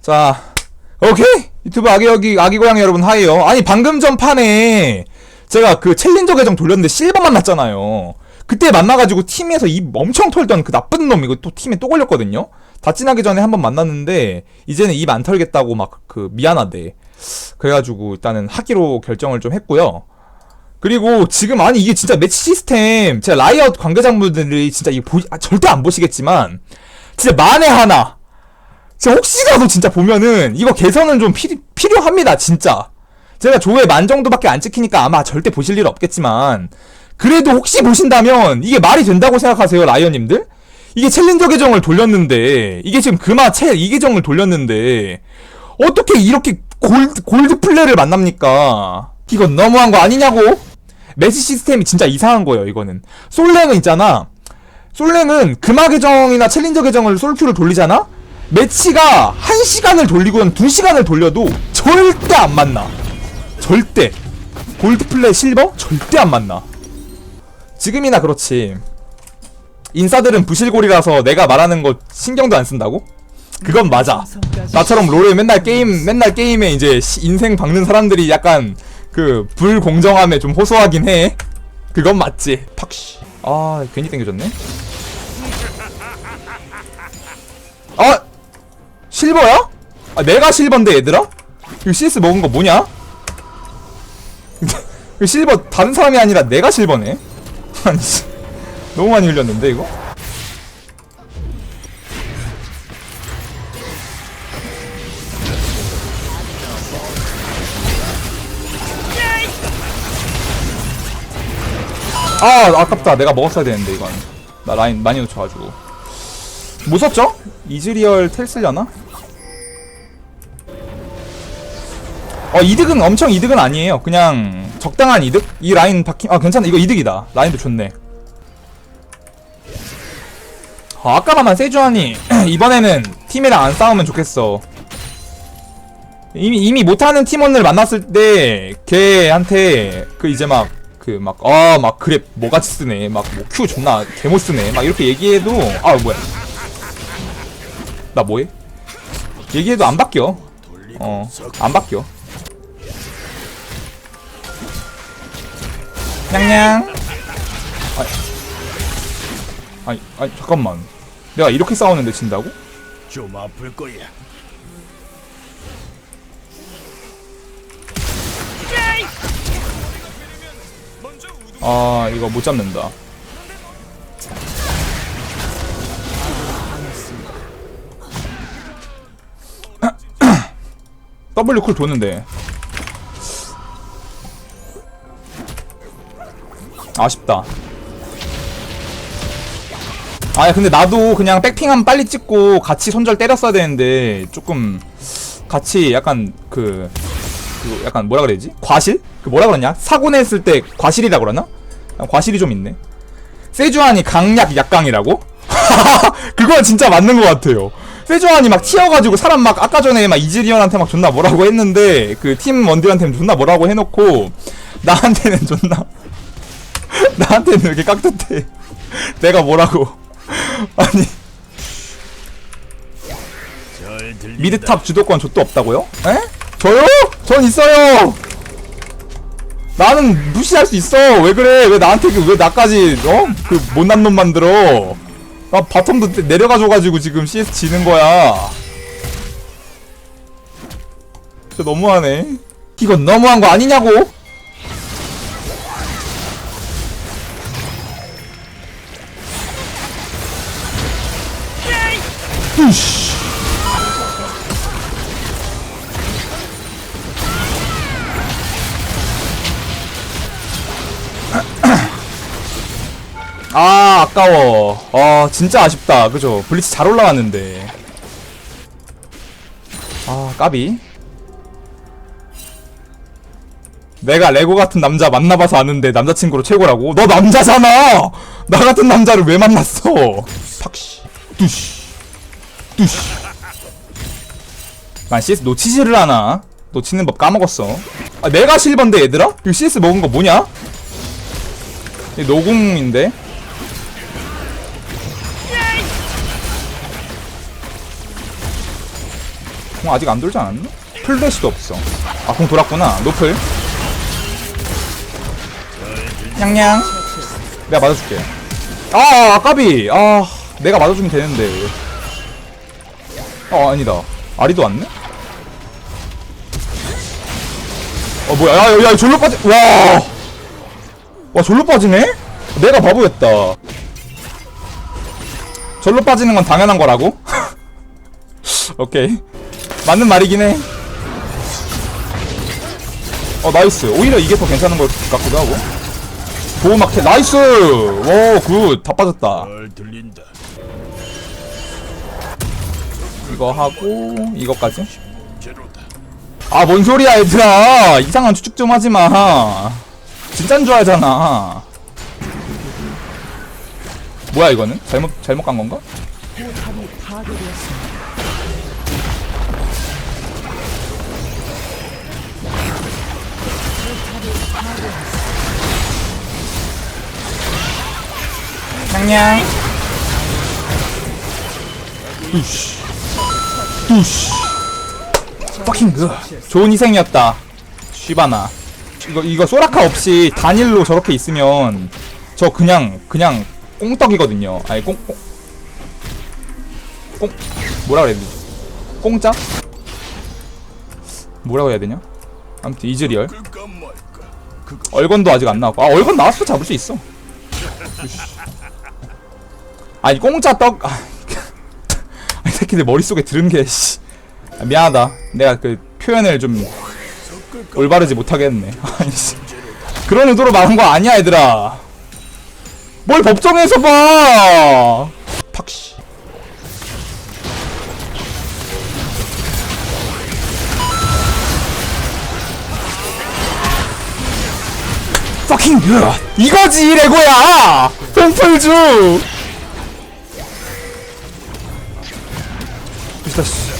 자, 오케이 유튜브 아기 여기 아기 고양이 여러분 하이요. 아니 방금 전 판에 제가 그 챌린저 계정 돌렸는데 실버 만났잖아요. 그때 만나가지고 팀에서 입 엄청 털던 그 나쁜 놈 이거 또 팀에 또 걸렸거든요. 다친하기 전에 한번 만났는데 이제는 입 안 털겠다고 막 그 미안하대. 그래가지고 일단은 하기로 결정을 좀 했고요. 그리고 지금 아니 이게 진짜 매치 시스템 제가 라이엇 관계자분들이 진짜 이거 보 아, 절대 안 보시겠지만 진짜 만에 하나 진짜 혹시라도 진짜 보면은 이거 개선은 좀 필, 필요합니다 진짜 제가 조회 만 정도밖에 안 찍히니까 아마 절대 보실 일 없겠지만 그래도 혹시 보신다면 이게 말이 된다고 생각하세요 라이언님들? 이게 챌린저 계정을 돌렸는데 이게 지금 금화 채이 계정을 돌렸는데 어떻게 이렇게 골드, 골드 플레이를 만납니까? 이건 너무한 거 아니냐고? 매치 시스템이 진짜 이상한 거예요, 이거는. 솔랭은 있잖아. 솔랭은 금화 계정이나 챌린저 계정을 솔큐를 돌리잖아? 매치가 1시간을 돌리건 2시간을 돌려도 절대 안 만나. 절대. 골드 플레이 실버? 절대 안 만나. 지금이나 그렇지. 인싸들은 부실골이라서 내가 말하는 거 신경도 안 쓴다고? 그건 맞아. 나처럼 롤에 맨날 게임 맨날 게임에 이제 시- 인생 박는 사람들이 약간 그 불공정함에 좀 호소하긴 해. 그건 맞지. 팍씨. 아 괜히 땡겨졌네. 아 실버야? 아 내가 실버인데 얘들아? 이거 CS 먹은 거 뭐냐? 이거 실버 다른 사람이 아니라 내가 실버네. 아니 씨. 너무 많이 흘렸는데 이거? 아 아깝다. 내가 먹었어야 되는데 이건. 나 라인 많이 놓쳐가지고. 뭐 썼죠? 이즈리얼 텔 쓰려나? 어 이득은 엄청 이득은 아니에요. 그냥 적당한 이득? 이 라인 바킹 아 괜찮아. 이거 이득이다. 라인도 좋네. 어, 아까만한 세주안이 이번에는 팀이랑 안 싸우면 좋겠어. 이미 이미 못하는 팀원을 만났을 때 걔한테 그 이제 막 그 막 아 막 그래 뭐같이 쓰네. 막 뭐 큐 존나 개못 쓰네. 막 이렇게 얘기해도 아 뭐야. 나 뭐해? 얘기해도 안 바뀌어. 어안 바뀌어. 냥냥. 아니. 아니 아니 잠깐만. 내가 이렇게 싸우는데 진다고? 좀 아플 거야. 아 이거 못 잡는다. W 쿨 도는데. 아쉽다. 아 근데 나도 그냥 백핑하면 빨리 찍고 같이 손절 때렸어야 되는데 조금 같이 약간 그, 그 약간 뭐라 그래야지? 과실? 그 뭐라 그러냐? 사고 냈을 때 과실이라 그러나? 아, 과실이 좀 있네. 세주안이 강약 약강이라고? 그건 진짜 맞는 것 같아요. 세주안이 막 튀어가지고 사람 막 아까 전에 막 이즈리언한테 막 존나 뭐라고 했는데 그 팀 원딜한테는 존나 뭐라고 해놓고 나한테는 존나 나한테는 왜 이렇게 깍듯해. 내가 뭐라고. 아니. 미드탑 주도권 족도 없다고요? 에? 저요? 전 있어요. 나는 무시할 수 있어. 왜 그래? 왜 나한테 그, 왜 나까지 어? 그 못난 놈 만들어? 나 바텀도 내려가줘가지고 지금 CS 지는 거야. 진짜 너무하네. 이건 너무한 거 아니냐고? 으이 아 아까워. 아 진짜 아쉽다. 그죠? 블리츠 잘 올라왔는데. 아 까비. 내가 레고 같은 남자 만나봐서 아는데 남자친구로 최고라고? 너 남자잖아! 나 같은 남자를 왜 만났어? 팍시 뚜시. 뚜시. 난 CS 놓치지를 않아 놓치는 법 까먹었어. 아 내가 실버인데 얘들아? 이거 CS 먹은 거 뭐냐? 이 노궁인데 공 아직 안 돌지 않았나? 풀대시도 없어. 아 공 돌았구나. 노플. 냥냥. 내가 맞아줄게. 아 아까비. 아 내가 맞아주면 되는데. 어 아니다. 아리도 왔네? 어 뭐야. 야 야 야, 졸로 빠지 와 와 졸로 빠지네? 내가 바보였다. 절로 빠지는 건 당연한 거라고? 오케이 맞는 말이긴 해. 어 나이스. 오히려 이게 더 괜찮은 것 같기도 하고. 보호막해 나이스. 오 굿 다 빠졌다. 잘 들린다. 이거 하고 이거까지. 아 뭔 소리야 얘들아. 이상한 추측 좀 하지 마. 진짠 줄 알잖아. 뭐야 이거는? 잘못 잘못 간 건가? 냥냥. 뚜시 뚜시 퍼킹 그. 좋은 희생이었다. 쉬바나. 이거 이거 소라카 없이 단일로 저렇게 있으면 저 그냥 그냥 꽁떡이거든요. 아니 꽁꽁. 꽁. 뭐라 그래야 되지? 공짜? 뭐라고 해야 되냐? 아무튼 이즈리얼 얼건도 아직 안 나왔고. 아 얼건 나왔어. 잡을 수 있어. 아니 공짜 떡. 아, 이 새끼들 머릿속에 들은 게 씨. 아, 미안하다. 내가 그 표현을 좀 올바르지 못하게 했네. 아니 씨. 그런 의도로 말한 거 아니야 얘들아. 뭘 법정에서 봐. 팍씨 good. 이거지 레고야 씨.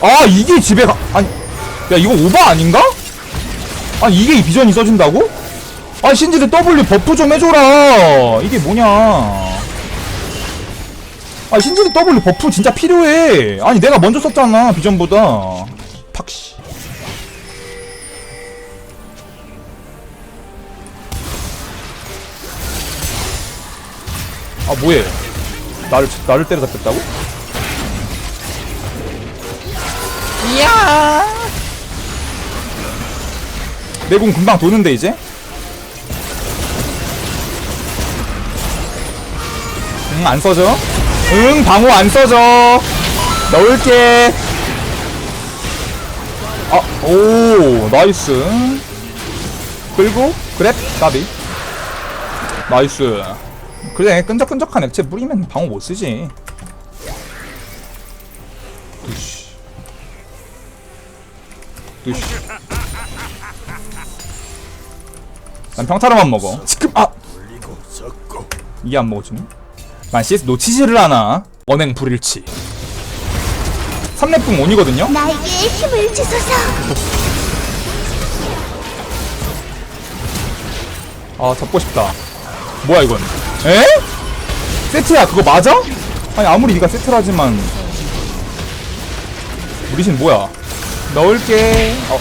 아 이게 집에 가 아니 야 이거 오바 아닌가? 아니 이게 이 비전이 써진다고? 아 신지드 W 버프 좀 해줘라 이게 뭐냐 아 신지드 W 버프 진짜 필요해 아니 내가 먼저 썼잖아 비전보다 팍씨 아 뭐해? 나를 나를 때려잡혔다고? 이야! 내 공 금방 도는데 이제? 응 안 써져? 응 방어 안 써져. 넣을게. 아오 나이스. 끌고 그랩 까비. 나이스 그래 끈적끈적한 액체 뿌리면 방어 못 쓰지. 두시. 두시. 난 평타로만 먹어. 지금 아. 이게 안 먹어주네. 난 CS 놓치지를 않아. 언행 불일치. 3렙붕 온이거든요. 나에게 힘을 주소서. 아 잡고 싶다. 뭐야 이건? 에? 세트야 그거 맞아? 아니 아무리 네가 세트라지만 우리신 뭐야? 넣을게. 어.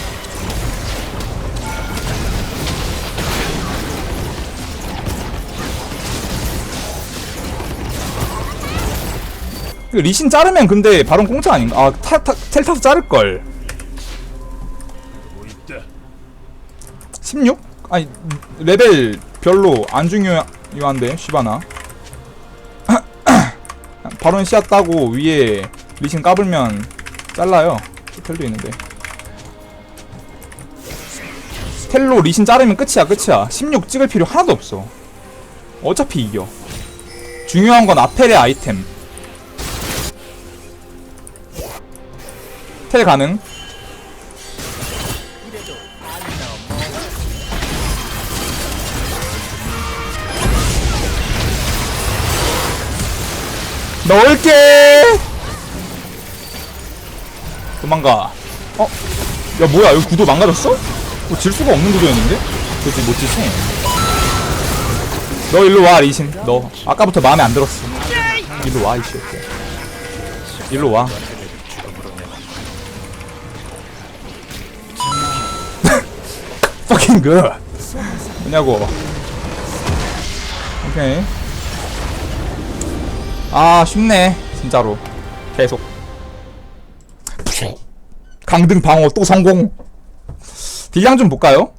그 리신 자르면 근데 바론 공짜 아닌가? 아 타, 타, 텔 타서 자를 걸. 보고 있다. 16? 아니 레벨 별로 안 중요한 데 시바나. 바론 씨앗 따고 위에 리신 까불면 잘라요. 텔도 있는데. 텔로 리신 자르면 끝이야 끝이야. 16 찍을 필요 하나도 없어. 어차피 이겨. 중요한 건 아펠의 아이템. 텔 가능 넣을게. 도망가. 어? 야 뭐야? 여기 구도 망가졌어? 뭐 질 수가 없는 구도였는데? 그렇지 못 지지 너 일로 와 리신. 너. 아까부터 마음에 안 들었어. 일로 와이 새끼 일로 와. Fucking good 뭐냐고. 오케이. 아, 쉽네. 진짜로. 계속. 강등 방어 또 성공. 딜량 좀 볼까요?